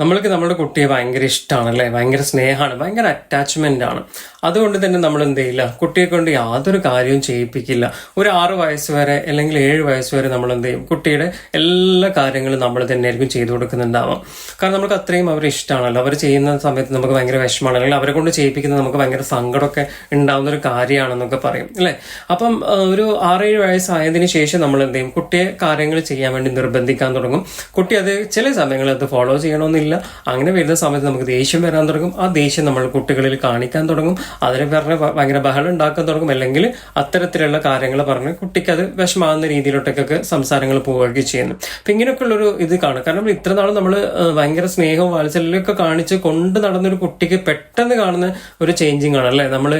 നമ്മൾക്ക് നമ്മുടെ കുട്ടിയെ ഭയങ്കര ഇഷ്ടമാണ് അല്ലേ ഭയങ്കര സ്നേഹമാണ് ഭയങ്കര അറ്റാച്ച്മെന്റ് ആണ്. അതുകൊണ്ട് തന്നെ നമ്മൾ എന്ത് ചെയ്യില്ല കുട്ടിയെ കൊണ്ട് യാതൊരു കാര്യവും ചെയ്യിപ്പിക്കില്ല. ഒരു ആറ് വയസ്സ് വരെ അല്ലെങ്കിൽ ഏഴ് വയസ്സ് വരെ നമ്മൾ എന്ത് ചെയ്യും കുട്ടിയുടെ എല്ലാ കാര്യങ്ങളും നമ്മൾ തന്നെയായിരിക്കും ചെയ്തു കൊടുക്കുന്നുണ്ടാവാം. കാരണം നമുക്ക് അത്രയും അവരെ ഇഷ്ടമാണല്ലോ അവർ ചെയ്യുന്ന സമയത്ത് നമുക്ക് ഭയങ്കര വിഷമമാണ്. അല്ലെങ്കിൽ അവരെ കൊണ്ട് ചെയ്യിപ്പിക്കുന്നത് നമുക്ക് ഭയങ്കര സങ്കടമൊക്കെ ഉണ്ടാവുന്ന ഒരു കാര്യമാണെന്നൊക്കെ പറയും. അല്ലേ? അപ്പം ഒരു ആറേഴ് വയസ്സായതിനു ശേഷം നമ്മൾ എന്ത് ചെയ്യും കുട്ടിയെ കാര്യങ്ങൾ ചെയ്യാൻ വേണ്ടി നിർബന്ധിക്കാൻ തുടങ്ങും. കുട്ടി അത് ചില സമയങ്ങളിൽ അത് ഫോളോ ചെയ്യണമെന്നില്ല. അങ്ങനെ വരുന്ന സമയത്ത് നമുക്ക് ദേഷ്യം വരാൻ തുടങ്ങും. ആ ദേഷ്യം നമ്മൾ കുട്ടികളിൽ കാണിക്കാൻ തുടങ്ങും. അതിനെ പറഞ്ഞ് ഭയങ്കര ബഹളം ഉണ്ടാക്കാൻ തുടങ്ങും. അല്ലെങ്കിൽ അത്തരത്തിലുള്ള കാര്യങ്ങൾ പറഞ്ഞ് കുട്ടിക്ക് അത് വിഷമാകുന്ന രീതിയിലോട്ടൊക്കെ സംസാരങ്ങൾ പോവുകയൊക്കെ ചെയ്യുന്നു. അപ്പൊ ഇങ്ങനെയൊക്കെയുള്ളൊരു ഇത് കാണും. കാരണം ഇത്ര നാൾ നമ്മൾ ഭയങ്കര സ്നേഹവും വാത്സല്യമൊക്കെ കാണിച്ച് കൊണ്ട് നടന്നൊരു കുട്ടിക്ക് പെട്ടെന്ന് കാണുന്ന ഒരു ചേഞ്ചിങ് ആണ് അല്ലേ? നമ്മൾ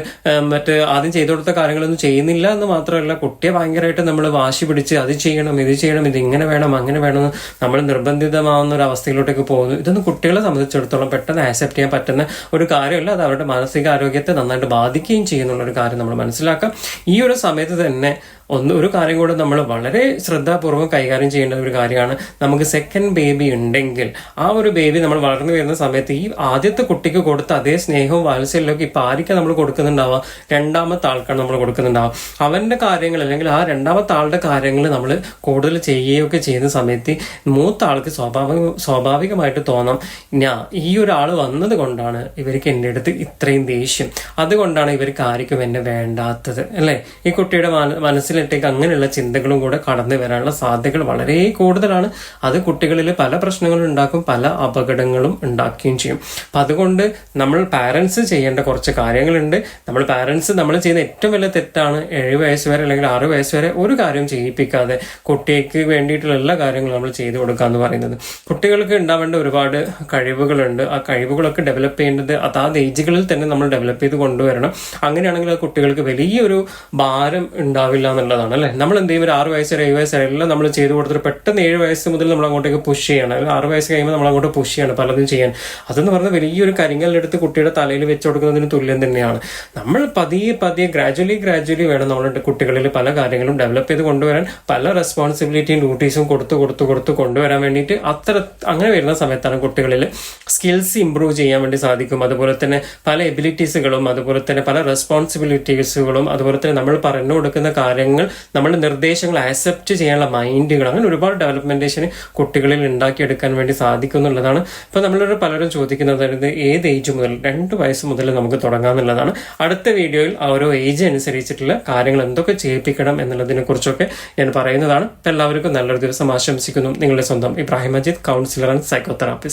മറ്റ് ആദ്യം ചെയ്തു കൊടുത്ത കാര്യങ്ങളൊന്നും ചെയ്യുന്നില്ല എന്ന് മാത്രമല്ല കുട്ടിയെ ഭയങ്കരമായിട്ട് നമ്മൾ വാശി പിടിച്ച് അത് ചെയ്യണം ഇത് ചെയ്യണം ഇത് ഇങ്ങനെ വേണം അങ്ങനെ വേണം നമ്മൾ നിർബന്ധിതമാവുന്ന ഒരു അവസ്ഥയിലോട്ടേക്ക് പോകുന്നു. ഇതൊന്നും കുട്ടികളെ സംബന്ധിച്ചിടത്തോളം പെട്ടെന്ന് ആക്സെപ്റ്റ് ചെയ്യാൻ പറ്റുന്ന ഒരു കാര്യമല്ല. അത് അവരുടെ മാനസികാരോഗ്യത്തെ നന്നായിട്ട് ബാധിക്കുകയും ചെയ്യുന്നുള്ള ഒരു കാര്യം നമ്മൾ മനസ്സിലാക്കാം. ഈ ഒരു സമയത്ത് തന്നെ ഒന്ന് ഒരു കാര്യം കൂടെ നമ്മൾ വളരെ ശ്രദ്ധാപൂർവം കൈകാര്യം ചെയ്യേണ്ട ഒരു കാര്യമാണ്. നമുക്ക് സെക്കൻഡ് ബേബി ഉണ്ടെങ്കിൽ ആ ഒരു ബേബി നമ്മൾ വളർന്നു വരുന്ന സമയത്ത് ഈ ആദ്യത്തെ കുട്ടിക്ക് കൊടുത്ത അതേ സ്നേഹവും വാത്സല്യമൊക്കെ ഇപ്പൊ ആർക്കാണ് നമ്മൾ കൊടുക്കുന്നുണ്ടാവാം. രണ്ടാമത്തെ ആൾക്കാണ് നമ്മൾ കൊടുക്കുന്നുണ്ടാവാം. അവന്റെ കാര്യങ്ങൾ അല്ലെങ്കിൽ ആ രണ്ടാമത്തെ ആളുടെ കാര്യങ്ങൾ നമ്മൾ കൂടുതൽ ചെയ്യുകയൊക്കെ ചെയ്യുന്ന സമയത്ത് മൂത്ത ആൾക്ക് സ്വാഭാവിക സ്വാഭാവികമായിട്ട് തോന്നാം ഞാ ഈ ഒരാൾ വന്നത് കൊണ്ടാണ് ഇവർക്ക് എന്റെ അടുത്ത് ഇത്രയും ദേഷ്യം. അതുകൊണ്ടാണ് ഇവർക്ക് ആർക്കും എന്നെ വേണ്ടാത്തത്. അല്ലേ? ഈ കുട്ടിയുടെ മന- മനസ്സിലേക്ക് അങ്ങനെയുള്ള ചിന്തകളും കൂടെ കടന്നു വരാനുള്ള സാധ്യതകൾ വളരെ കൂടുതലാണ്. അത് കുട്ടികളിൽ പല പ്രശ്നങ്ങളും ഉണ്ടാക്കും പല അപകടങ്ങളും ഉണ്ടാക്കുകയും ചെയ്യും. അപ്പൊ അതുകൊണ്ട് നമ്മൾ പാരൻസ് ചെയ്യേണ്ട കുറച്ച് കാര്യങ്ങളുണ്ട്. നമ്മൾ പാരൻസ് നമ്മൾ ചെയ്യുന്ന ഏറ്റവും വലിയ തെറ്റാണ് ഏഴ് വയസ്സ് വരെ അല്ലെങ്കിൽ ആറ് വയസ്സ് വരെ ഒരു കാര്യം ചെയ്യിപ്പിക്കാതെ കുട്ടിക്ക് വേണ്ടിയിട്ടുള്ള എല്ലാ കാര്യങ്ങളും നമ്മൾ ചെയ്തു കൊടുക്കുക എന്ന് പറയുന്നത്. കുട്ടികൾക്ക് ഉണ്ടാവേണ്ട ഒരുപാട് കഴിവുകളുണ്ട്. ആ കഴിവുകളൊക്കെ ഡെവലപ്പ് ചെയ്യേണ്ടത് അതാത് ഏജുകളിൽ തന്നെ നമ്മൾ ഡെവലപ്പ് ചെയ്ത് കൊണ്ടുവരണം. അങ്ങനെയാണെങ്കിൽ കുട്ടികൾക്ക് വലിയൊരു ഭാരം ഉണ്ടാവില്ല എന്നുള്ളതാണ് അല്ലെ നമ്മൾ എന്ത് ചെയ്യും ഒരു ആറ് വയസ്സ് ഏഴ് വയസ്സ് എല്ലാം നമ്മൾ ചെയ്ത് കൊടുത്തിട്ട് പെട്ടെന്ന് ഏഴ് വയസ്സ് മുതൽ നമ്മൾ അങ്ങോട്ടേക്ക് പുഷ് ചെയ്യണം. അല്ലെങ്കിൽ ആറ് വയസ്സ് കഴിയുമ്പോൾ നമ്മൾ അങ്ങോട്ട് പുഷ് ചെയ്യണം പലതും ചെയ്യാൻ. അതെന്ന് പറഞ്ഞാൽ വലിയൊരു കരിങ്കല്ലെടുത്ത് കുട്ടിയുടെ തലയിൽ വെച്ച് കൊടുക്കുന്നതിന് തുല്യം തന്നെയാണ്. നമ്മൾ പതിയെ പതിയെ ഗ്രാജുവലി ഗ്രാജുവലി വേണം നമ്മളുടെ കുട്ടികളിൽ പല കാര്യങ്ങളും ഡെവലപ്പ് ചെയ്ത് കൊണ്ടുവരാൻ. പല റെസ്പോൺസിബിലിറ്റിയും ഡ്യൂട്ടീസും കൊടുത്ത് കൊടുത്ത് കൊടുത്ത് കൊണ്ടുവരാൻ വേണ്ടിയിട്ട് അത്ര അങ്ങനെ വരുന്ന സമയത്താണ് കുട്ടികളിൽ സ്കിൽസ് ഇമ്പ്രൂവ് ചെയ്യാൻ വേണ്ടി സാധിക്കും. അതുപോലെ തന്നെ പല എബിലിറ്റീസുകളും അതുപോലെ തന്നെ പല റെസ്പോൺസിബിലിറ്റീസുകളും അതുപോലെ തന്നെ നമ്മൾ പറഞ്ഞു കൊടുക്കുന്ന കാര്യങ്ങൾ നമ്മുടെ നിർദ്ദേശങ്ങൾ ആക്സെപ്റ്റ് ചെയ്യാനുള്ള മൈൻഡുകൾ അങ്ങനെ ഒരുപാട് ഡെവലപ്മെന്റേഷൻ കുട്ടികളിൽ ഉണ്ടാക്കിയെടുക്കാൻ വേണ്ടി സാധിക്കും എന്നുള്ളതാണ് ഇപ്പൊ നമ്മളൊരു പലരും ചോദിക്കുന്നത്. അതായത് ഏത് ഏജ് മുതൽ രണ്ട് വയസ്സ് മുതൽ നമുക്ക് തുടങ്ങാമെന്നുള്ളതാണ് അടുത്ത വീഡിയോയിൽ ഓരോ ഏജ് അനുസരിച്ചിട്ടുള്ള കാര്യങ്ങൾ എന്തൊക്കെ ചെയ്യിപ്പിക്കണം എന്നുള്ളതിനെ കുറിച്ചൊക്കെ ഞാൻ പറയുന്നതാണ്. എല്ലാവർക്കും നല്ലൊരു ദിവസം ആശംസിക്കുന്നു. നിങ്ങളുടെ സ്വന്തം Ibrahim Majeed counsellor and psychotherapist